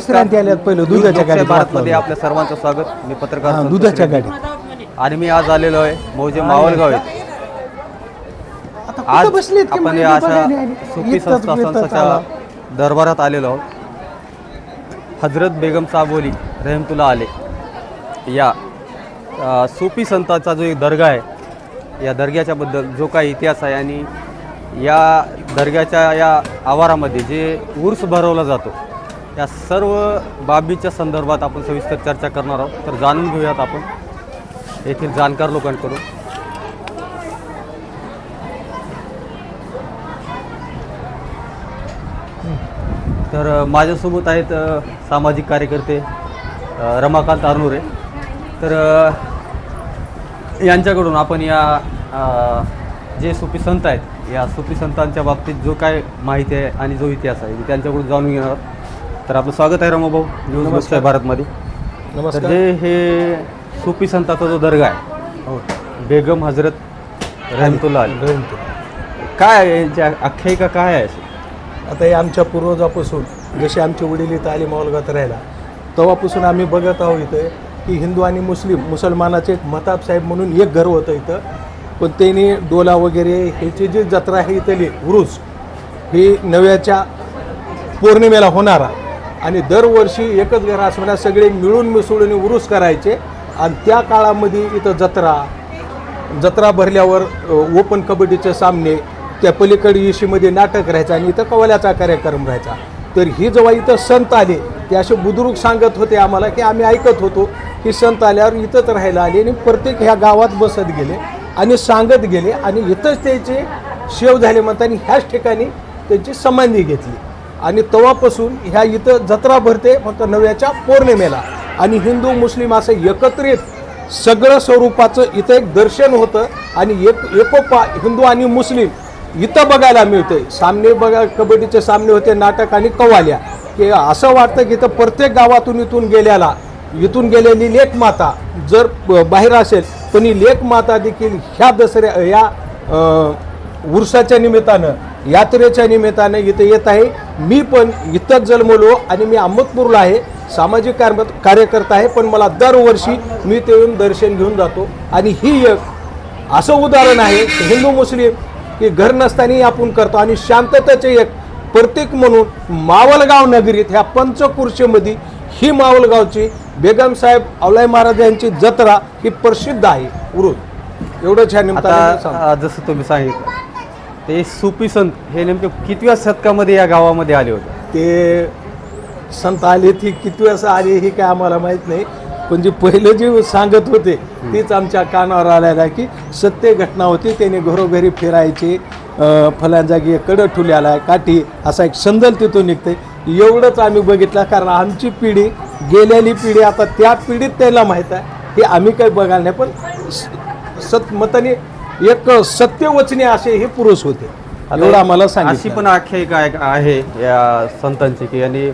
विश्रांती आल्यात पहिलं दुधाच्या गाडीत भारतमध्ये. आपल्या सर्वांचं स्वागत मी पत्रकार संतोष दुधाच्या रेड्डी. गाडीत आणि मी आज आलेलो आहे मौजे मावळगाव आहे आज आपण या अशा इथंच संस्था संस्थाच्या. दरबारात आलेलो आहोत हजरत बेगम साबोली रहमतुल्ला आले या अ, सुफी संतांचा जो एक दर्गा आहे या दर्ग्याच्या बद्दल जो काही इतिहास आहे आणि या दर्ग्याच्या या आवारामध्ये जे उर्स भरवला जातो या सर्व बाबीच्या संदर्भात आपण सविस्तर चर्चा करणार आहोत. तर जाणून घेऊयात आपण. येथील जाणकार लोकांकडून. तर माझ्यासोबत आहेत सामाजिक कार्यकर्ते रमाकांत अरुरे तर यांच्याकडून आपण या जे सुफी संत आहेत या सुफी संतांच्या बाबतीत जो काय माहिती आहे आणि जो इतिहास आहे त्यांच्याकडून जाणून घेणार आहोत. तर आपलं स्वागत आहे रमाभाऊ न्यूज लोकशाही भारतमध्ये. तर नमस्कार. जे हे सुफी संतांचा जो दर्गा आहे हो. बेगम हजरत रहमतुल्ला अली. काय आहे यांची आख्यायिका काय आहे अशी? आता हे आमच्या पूर्वजापासून जसे आमचे वडील इथं आले मावलगात राहायला तेव्हापासून आम्ही बघत आहोत इथं की हिंदू आणि मुस्लिम मुसलमानाचे एक मताब साहेब म्हणून एक घर होतं इथं. पण त्यांनी डोला वगैरे ह्याची जी जत्रा आहे इथली उरूस ही नव्याच्या पौर्णिमेला होणारा आणि दरवर्षी एकच घर असणार सगळे मिळून मिसळून उरूस करायचे. आणि त्या काळामध्ये इथं जत्रा जत्रा भरल्यावर ओपन कबड्डीचे सामने त्या पलीकडे इशीमध्ये नाटक राहायचं आणि इथं कवल्याचा कार्यक्रम राहायचा. तर ही जेव्हा इथं संत आले ते असे बुद्रुक सांगत होते आम्हाला की आम्ही ऐकत होतो की संत आल्यावर इथंच राहायला आले आणि प्रत्येक ह्या गावात बसत गेले आणि सांगत गेले आणि इथंच त्याचे शेव झाले म्हणता आणि ह्याच ठिकाणी त्यांची समाधी घेतली. आणि तेव्हापासून ह्या इथं जत्रा भरते फक्त नव्याच्या पौर्णिमेला. आणि हिंदू मुस्लिम असं एकत्रित सगळं स्वरूपाचं इथं एक दर्शन होतं आणि एक एकोपा हिंदू आणि मुस्लिम इथं बघायला मिळते सामने बघा कबड्डीचे सामने होते नाटक आणि कवाल्या की असं वाटतं की इथं प्रत्येक गावातून इथून गेल्याला इथून गेलेली लेखमाता जर बाहेर असेल पण ही लेखमाता देखील ह्या दसऱ्या ह्या अं, उरसाच्या निमित्तानं यात्रेच्या निमित्तानं इथं येत आहे. मी पण इथंच जन्मलो आणि मी अहमदपूरला आहे. सामाजिक कार्य कार्यकर्ता आहे पण मला दरवर्षी मी ते येऊन दर्शन घेऊन जातो. आणि ही एक असं उदाहरण आहे हिंदू मुस्लिम की घर नसतानाही आपण करतो. आणि शांततेचे एक प्रतीक म्हणून मावलगाव नगरीत ह्या पंचकुर्शीमध्ये ही मावलगावची बेगम साहेब अवलाई महाराज यांची जत्रा ही प्रसिद्ध आहे. उरुस. एवढंच ह्या निमित्तानं जसं तुम्ही सांगितलं. ते सुपी संत हे नेमके कितव्या शतकामध्ये या गावामध्ये आले होते? ते संत आले ती किती वेळा आले हे काय आम्हाला माहीत नाही. पण जे पहिले जे सांगत होते तीच आमच्या कानावर आलेला की सत्य घटना होती त्याने घरोघरी फिरायचे अं, फलां जागी कडं ठुल्याला काठी असा एक संदल तिथून निघते एवढंच आम्ही बघितलं कारण आमची पिढी गेलेली पिढी आता त्या पिढीत त्याला माहीत आहे. हे आम्ही काही बघायला नाही पण स- सत मताने एक सत्यवचने असे हे पुरुष होते. एवढं आम्हाला अशी सांगितलं पण आख्यायिका आहे- आहे या संतांची की यांनी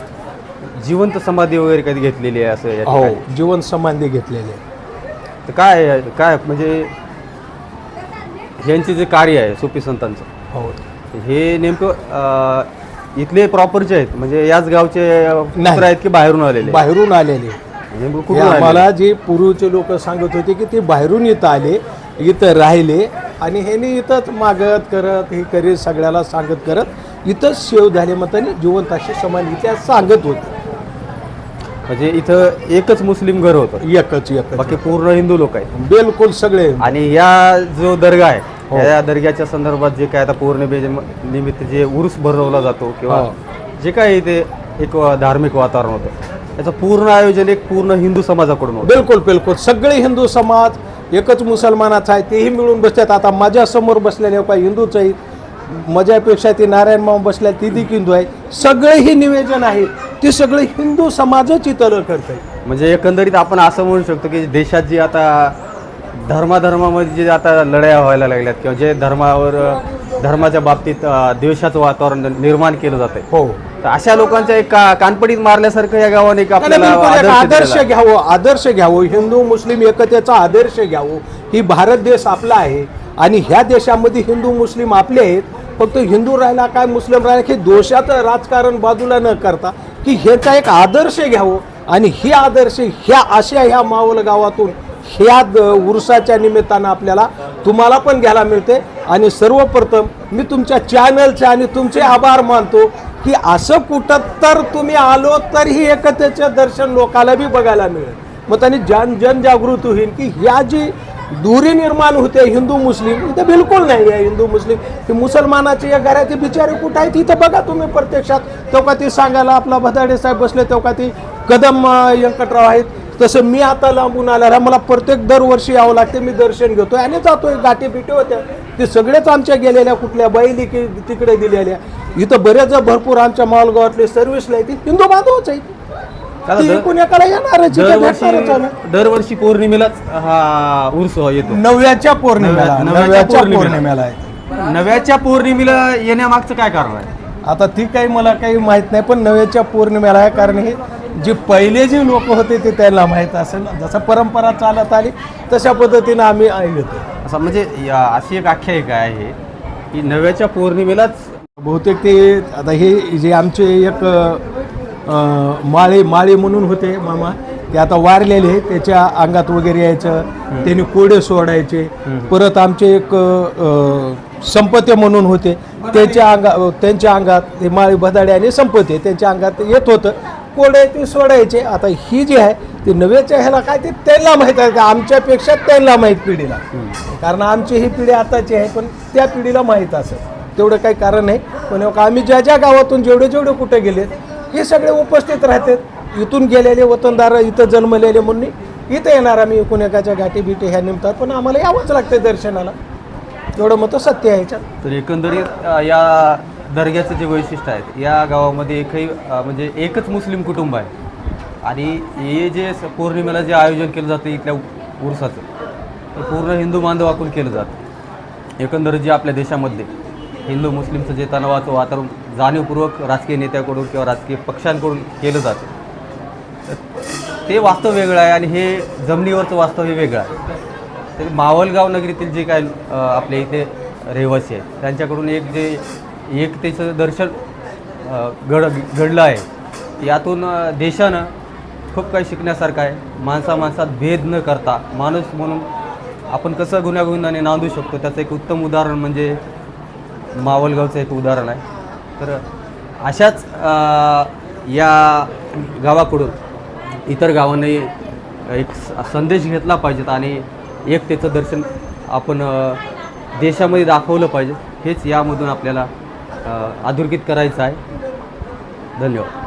जिवंत समाधी वगैरे कधी घेतलेली आहे असं या हो. जीवन समाधी घेतलेले तर काय आहे- काय म्हणजे यांचे जे कार्य आहे सुफी संतांचं हो. हे नेमकं अ, इथले प्रॉपरचे आहेत म्हणजे याच गावचे पुत्र आहेत की बाहेरून आलेले? बाहेरून आलेले. नेमकं कुठून आलेले? आम्हाला जे पूर्वीचे लोक सांगत होते की ते बाहेरून इथं आले इथं राहिले आणि ह्याने इथंच मागत करत हे करीत सगळ्याला सांगत करत इथंच शेव झाले मताने जिवंत अशी समाधी इतिहास सांगत होते. म्हणजे इथं एकच मुस्लिम घर होतं. एकच एकच. बाकी पूर्ण हिंदू लोक आहेत. बिलकुल सगळे. आणि या जो दर्गा आहे हो. या दर्ग्याच्या संदर्भात जे काय आता पौर्णिमे निमित्त जे उर्स भरवला जातो किंवा हो. जे काय इथे एक धार्मिक वातावरण होतं त्याचं पूर्ण आयोजन एक पूर्ण हिंदू समाजाकडून होतं. बिलकुल बिलकुल. सगळे हिंदू समाज एकच मुसलमानाचा आहे तेही मिळून बसतात आता माझ्यासमोर बसलेले काही हिंदूच आहेत माझ्यापेक्षा ते नारायण मामा बसल्या ती देखील हिंदू आहे. सगळे हे निवेदन आहे ते सगळे हिंदू समाजच इथं करत आहे म्हणजे एकंदरीत आपण असं म्हणू शकतो की देशात जी आता धर्माधर्मामध्ये जे आता लढाया व्हायला लागल्यात किंवा जे धर्मावर धर्माच्या बाबतीत द्वेषाचं वातावरण निर्माण केलं जात आहे हो. तर अशा लोकांच्या एक का- कानपडीत मारल्यासारखं या गावाने एक नाही, आपल्याला बिलकुल एक आदर्श आदर्श दिलेला आहे. घ्यावं आदर्श घ्यावं हिंदू मुस्लिम एकतेचा आदर्श घ्यावं ही भारत देश आपला आहे. आणि ह्या देशामध्ये हिंदू मुस्लिम आपले आहेत फक्त हिंदू राहिला काय मुस्लिम राहिला की दोषाचं राजकारण बाजूला न करता की ह्याचा एक आदर्श घ्यावं. आणि हे आदर्श ह्या अशा ह्या मावळ गावातून ह्या द- उरसाच्या निमित्तानं आपल्याला तुम्हाला पण घ्यायला मिळते. आणि सर्वप्रथम मी तुमच्या चॅनलचे आणि तुमचे आभार मानतो. की असं कुठं तर तुम्ही आलो तर ही एकतेचं दर्शन लोकाला बी बघायला मिळेल. मग त्यांनी जन जनजागृती होईल की ह्या जी दुरी निर्माण होते हिंदू मुस्लिम इथं बिलकुल नाही आहे हिंदू मुस्लिम. ही मुसलमानाची या घराची बिचारे कुठं आहेत इथं बघा तुम्ही प्रत्यक्षात. तेव्हा ती सांगायला आपला भदाडे साहेब बसले तेव्हा ती कदम व्यंकटराव आहेत. तसं मी आता लांबून आलेला मला प्रत्येक दरवर्षी यावं लागते मी दर्शन घेतोय. आणि जातोय गाठी बिटी होत्या. ते सगळेच आमच्या गेलेल्या कुठल्या बैली की तिकडे दिलेल्या. इथं बरेच भरपूर आमच्या मालगावातले सर्व्हिसला ती हिंदू बांधवच आहेत. आहे. दरवर्षी पौर्णिमेलाच हा उर्स येतो. नव्याच्या पौर्णिमेला नव्या- नव्याच्या पौर्णिमेला. आहे. नव्याच्या पौर्णिमेला येण्यामागचं काय कारण आहे? आता ती काही मला काही माहीत नाही पण नव्याच्या पौर्णिमेला आहे कारण हे जे पहिले जे लोक होते ते त्यांना माहीत असेल. जसं परंपरा चालत आली तशा पद्धतीनं आम्ही येतो असं म्हणजे या अशी एक आख्यायिका आहे की नव्याच्या पौर्णिमेलाच बहुतेक ते आता हे जे आमचे एक माळे माळे म्हणून होते मामा ते आता वारलेले त्याच्या अंगात वगैरे यायचं त्यांनी कोडे सोडायचे. परत आमचे एक अ, संपते म्हणून होते. त्यांच्या अंगा त्यांच्या अंगात ते माळी भदाडे आणि संपते त्यांच्या अंगात येत होतं. कोडे ते सोडायचे. आता ही जी आहे ती नव्याच्या ह्याला काय ते त्यांना माहीत आहे का? आमच्यापेक्षा त्यांना माहीत पिढीला. कारण आमची ही पिढी आताची आहे पण त्या पिढीला माहीत असेल. तेवढं काही कारण नाही. पण का आम्ही ज्या ज्या गावातून जेवढे जेवढे कुठे गेले हे सगळे उपस्थित राहतात. इथून गेलेले वतनदार इथं जन्मलेले म्हणून इथं येणार आम्ही एकूण एकाच्या गाठी बिटी ह्या निमतात. पण आम्हाला यावंच लागतं दर्शनाला. एवढं मत सत्य आहे याच्यात. तर एकंदरीत या दर्ग्याचं जे वैशिष्ट्य आहे या गावामध्ये एकही म्हणजे एकच मुस्लिम कुटुंब आहे. आणि हे जे पौर्णिमेला जे आयोजन केलं जातं इथल्या उरसाचं ते पूर्ण हिंदू बांधवाकडून केलं जातं. एकंदर जे आपल्या देशामधले हिंदू मुस्लिमचं जे तणावाचं वातावरण जाणीवपूर्वक राजकीय नेत्याकडून किंवा राजकीय पक्षांकडून केलं जातं. ते वास्तव वेगळं आहे आणि हे जमिनीवरचं वास्तव हे वेगळं आहे. तर मावलगाव नगरीतील जे काय आपल्या इथे रहिवासी आहेत त्यांच्याकडून एक जे एकतेचं दर्शन घड घडलं आहे. यातून देशानं खूप काही शिकण्यासारखं आहे. माणसा माणसात भेद न करता माणूस म्हणून आपण कसं गुन्ह्यागुन्ह्याने नांदू शकतो त्याचं एक उत्तम उदाहरण म्हणजे मावलगावचं एक उदाहरण आहे. तर अशाच या गावाकडून इतर गावांनी एक स- संदेश घेतला पाहिजेत आणि एकतेचं दर्शन आपण देशामध्ये दाखवलं पाहिजे. हेच यामधून आपल्याला अधोरेखित करायचं आहे. धन्यवाद.